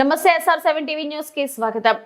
నమస్తే SR seven TV న్యూస్కి స్వాగతం.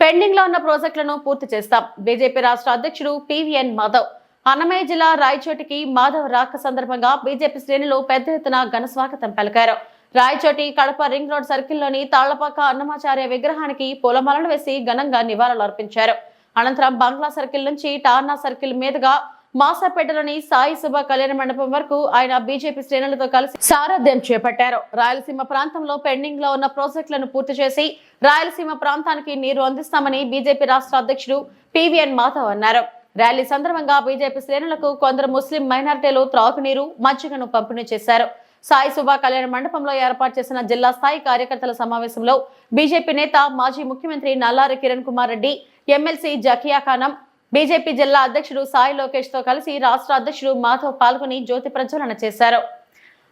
పెండింగ్లో ఉన్న ప్రాజెక్టులను పూర్తి చేస్తాం. బీజేపీ రాష్ట్ర అధ్యక్షుడు పివిఎన్ మాధవ్. అన్నమయ్య జిల్లా రాయచోటికి మాధవ్ రాక సందర్భంగా బీజేపీ శ్రేణులు పెద్ద ఎత్తున ఘన స్వాగతం పలికారు. రాయచోటి కడప రింగ్ రోడ్ సర్కిల్లోని తాళ్ళపాక అన్నమాచార్య విగ్రహానికి పూలమాలను వేసి ఘనంగా నివాళులు అర్పించారు అనంతరం బంగ్లా సర్కిల్ నుంచి టార్నా సర్కిల్ మీదుగా మాసాపేటలోని సాయి సుభ కళ్యాణ మండపం వరకు ఆయన బీజేపీ శ్రేణులతో కలిసి సారథ్యం చేపట్టారు. రాయలసీమ ప్రాంతంలో పెండింగ్లో ఉన్న ప్రాజెక్టులను పూర్తి చేసి రాయలసీమ ప్రాంతానికి నీరు అందిస్తామని బీజేపీ రాష్ట్ర అధ్యక్షుడు పివిఎన్ మాధవ్ అన్నారు. ర్యాలీ సందర్భంగా బీజేపీ శ్రేణులకు కొందరు ముస్లిం మైనార్టీలు త్రాగునీరు మజ్జిగను పంపిణీ చేశారు. సాయి సుభా కళ్యాణ మండపంలో ఏర్పాటు చేసిన జిల్లా స్థాయి కార్యకర్తల సమావేశంలో బీజేపీ నేత మాజీ ముఖ్యమంత్రి నల్లారి కిరణ్ కుమార్ రెడ్డి ఎమ్మెల్సీ జకియా ఖానం బీజేపీ జిల్లా అధ్యక్షుడు సాయి లోకేష్తో కలిసి రాష్ట్ర అధ్యక్షుడు మాధవ్ పాల్గొని జ్యోతి ప్రజ్వలన చేశారు.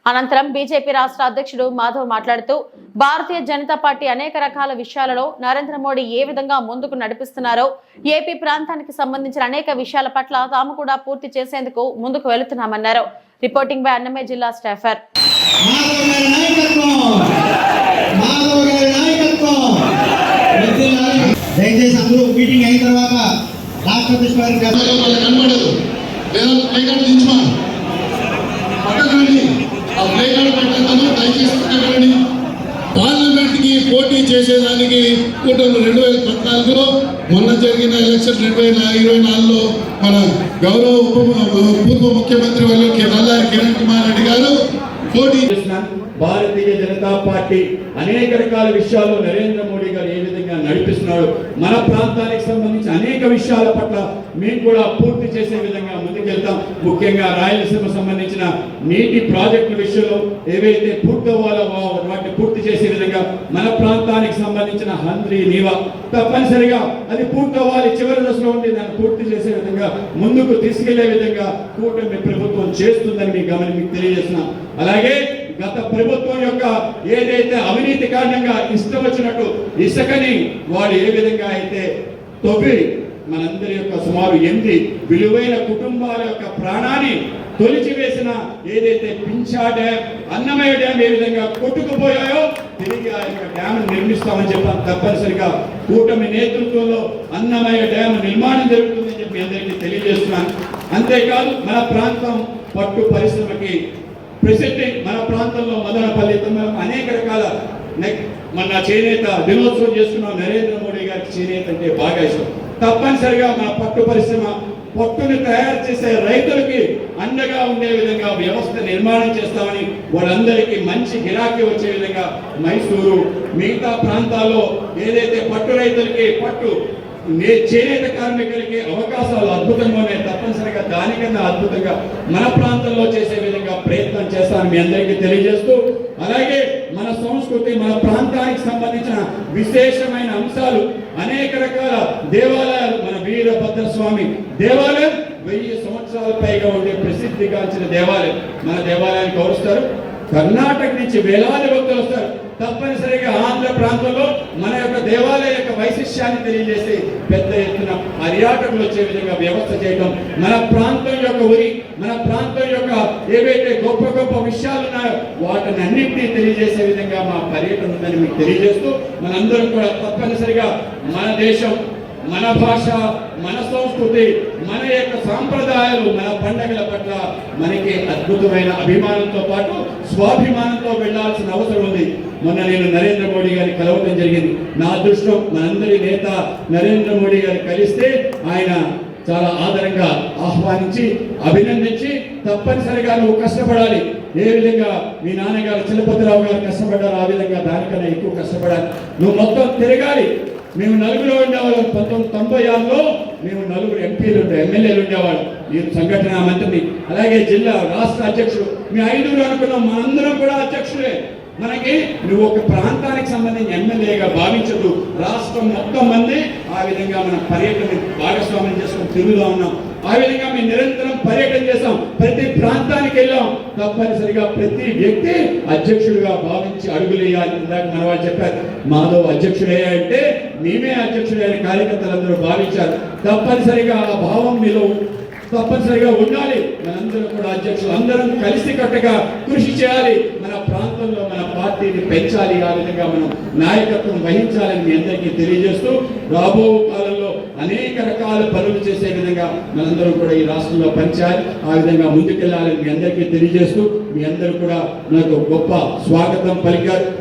అనంతరం బీజేపీ రాష్ట్ర అధ్యక్షుడు మాధవ్ మాట్లాడుతూ భారతీయ జనతా పార్టీ అనేక రకాల విషయాలలో నరేంద్ర మోడీ ఏ విధంగా ముందుకు నడిపిస్తున్నారో ఏపీ ప్రాంతానికి సంబంధించిన అనేక విషయాల పట్ల తాము కూడా పూర్తి చేసేందుకు ముందుకు వెళుతున్నామన్నారు. రిపోర్టింగ్ బై అన్నమయ్య జిల్లా స్టాఫర్ మాధవ్ గారి నాయకత్వం మాధవ్ గారి నాయకత్వం వర్ధిల్లాలి. దయచేసి అందరూ మీటింగ్ అయిన తర్వాత రాష్ట్ర పుష్పాన్ని వాళ్ళకి కనబడదు లేదా ప్లే కార్డు దించమా పట్టకండి ఆ ప్లే కార్డు పెట్టేదాన్ని దయచేసి పట్టకండి పార్లమెంట్కి పోటీ చేసేదానికి కూటమి రెండు వేల పద్నాలుగులో మొన్న జరిగిన ఎలక్షన్ రెండు వేల ఇరవై నాలుగులో మన గౌరవ ఉప పూర్వ ముఖ్యమంత్రి వాళ్ళు నల్లారి కిరణ్ కుమార్ రెడ్డి గారు పోటీ చేసిన భారతీయ జనతా పార్టీ అనేక రకాల విషయాల్లో నరేంద్ర మోడీ గారు ఏ విధంగా నడిపిస్తున్నాడు మన ప్రాంతానికి సంబంధించి అనేక విషయాల పట్ల మేము కూడా పూర్తి చేసే విధంగా ముందుకెళ్తాం. ముఖ్యంగా రాయలసీమ సంబంధించిన నీటి ప్రాజెక్టుల విషయంలో ఏవైతే పూర్తవ్వాలో వా- వాటిని పూర్తి చేసే విధంగా మన ప్రాంతానికి సంబంధించిన హంద్రి నీవా తప్పనిసరిగా అది పూర్తవ్వాలి చివరి దశలో ఉండి దాన్ని పూర్తి చేసే విధంగా ముందుకు తీసుకెళ్ళే విధంగా కూటమి ప్రభుత్వం చేస్తుందని మీ గమని మీకు తెలియజేస్తున్నాం. అలాగే గత ప్రభుత్వం యొక్క ఏదైతే అవినీతి కారణంగా ఇష్టం వచ్చినట్టు ఇసుకని వాడు ఏ విధంగా అయితే తొవ్వి మనందరి యొక్క సుమారు ఎనిమిది విలువైన కుటుంబాల యొక్క ప్రాణాన్ని తొలిచివేసిన ఏదైతే పించా డ్యామ్ అన్నమయ్య డ్యామ్ ఏ విధంగా కొట్టుకుపోయాయో తిరిగి ఆ యొక్క డ్యామ్ నిర్మిస్తామని చెప్పి. తప్పనిసరిగా కూటమి నేతృత్వంలో అన్నమయ్య డ్యామ్ నిర్మాణం జరుగుతుందని చెప్పి అందరికీ తెలియజేస్తున్నాను. అంతేకాదు మన ప్రాంతం పట్టు పరిశ్రమకి ప్రెసిడెంట్ మన ప్రాంతంలో మదనపల్లి తమ అనేక రకాల మన చేనేత దినోత్సవం చేసుకున్నాం నరేంద్ర మోడీ గారికి చేనేత అంటే బాగా ఇష్టం. తప్పనిసరిగా మన పట్టు పరిశ్రమ పట్టుని తయారు చేసే రైతులకి అండగా ఉండే విధంగా వ్యవస్థ నిర్మాణం చేస్తామని వాళ్ళందరికీ మంచి గిరాకీ వచ్చే విధంగా మైసూరు మిగతా ప్రాంతాల్లో ఏదైతే పట్టు రైతులకి పట్టు నే- చేనేత కార్మికులకి అవకాశాలు అద్భుతంగా ఉన్నాయి తప్పనిసరిగా దానికన్నా అద్భుతంగా మన ప్రాంతంలో చేసే విధంగా ప్రయత్నం చేస్తాను మీ అందరికీ తెలియజేస్తూ అలాగే మన సంస్కృతి మన ప్రాంతానికి సంబంధించిన విశేషమైన అంశాలు అనేక రకాల దేవాలయాలు మన వీరభద్ర స్వామి దేవాలయం వెయ్యి సంవత్సరాల పైగా ఉండే ప్రసిద్ధిగాంచిన దేవాలయం. మన దేవాలయాన్ని గౌరవిస్తారు కర్ణాటక నుంచి వేలాది భక్తులు వస్తారు. తప్పనిసరిగా ఆంధ్ర ప్రాంతంలో మన యొక్క దేవాలయ యొక్క వైశిష్యాన్ని తెలియజేసి పెద్ద ఎత్తున పర్యాటకులు వచ్చే విధంగా వ్యవస్థ చేయడం మన ప్రాంతం యొక్క ఉరి మన ప్రాంతం యొక్క ఏవైతే గొప్ప గొప్ప విషయాలు ఉన్నాయో వాటిని అన్నింటినీ తెలియజేసే విధంగా మా పర్యటన ఉందని మీకు తెలియజేస్తూ మనందరం కూడా తప్పనిసరిగా మన దేశం మన భాష మన సంస్కృతి మన యొక్క సాంప్రదాయాలు మన పండగల పట్ల మనకి అద్భుతమైన అభిమానంతో పాటు స్వాభిమానంతో వెళ్ళాల్సిన అవసరం ఉంది. మొన్న నేను నరేంద్ర మోడీ గారిని కలవటం జరిగింది. నా అదృష్టం మనందరి నేత నరేంద్ర మోడీ గారిని కలిస్తే ఆయన చాలా ఆదరంగా ఆహ్వానించి అభినందించి తప్పనిసరిగా నువ్వు కష్టపడాలి. ఏ విధంగా మీ నాన్నగారు చలపతిరావు గారు కష్టపడ్డారు ఆ విధంగా దానికన్నా ఎక్కువ కష్టపడాలి. నువ్వు మొత్తం తిరగాలి. మేము నలుగురు ఉండేవాళ్ళం పంతొమ్మిది తొంభై ఆరులో మేము నలుగురు ఎంపీలు ఉండే ఎమ్మెల్యేలు ఉండేవాళ్ళం. మీరు సంఘటన మంత్రిని. అలాగే జిల్లా రాష్ట్ర అధ్యక్షుడు మీ ఐదుగురు అనుకున్నాం మనందరం కూడా అధ్యక్షులే. మనకి నువ్వు ఒక ప్రాంతానికి సంబంధించి ఎమ్మెల్యేగా భావించదు రాష్ట్రం మొత్తం మంది ఆ విధంగా మన పర్యటన భాగస్వామ్యం చేసుకుని తిరుగుతూ ఉన్నాం ఆ విధంగా మేము నిరంతరం పర్యటన చేసాం ప్రతి ప్రాంతానికి వెళ్ళాం. తప్పనిసరిగా ప్రతి వ్యక్తి అధ్యక్షుడిగా భావించి అడుగులేయాలి ఇందాక మన వాళ్ళు చెప్పారు మాధవ్ అధ్యక్షుడయ్యాయంటే అంటే మేమే అధ్యక్షుడే కార్యకర్తలందరూ భావించారు తప్పనిసరిగా ఆ భావం మీలో తప్పనిసరిగా ఉండాలి. మనందరం కూడా అధ్యక్షులు అందరం కలిసి కట్టగా కృషి చేయాలి. మన ప్రాంతంలో మన పార్టీని పెంచాలి. ఆ విధంగా మనం నాయకత్వం వహించాలని మీ అందరికీ తెలియజేస్తూ రాబో కాలంలో రకాల పనులు చేసే విధంగా మనందరం కూడా ఈ రాష్ట్రంలో పనిచేయాలి ఆ విధంగా ముందుకెళ్ళాలని మీ అందరికీ తెలియజేస్తూ మీ అందరూ కూడా నాకు గొప్ప స్వాగతం పలికారు.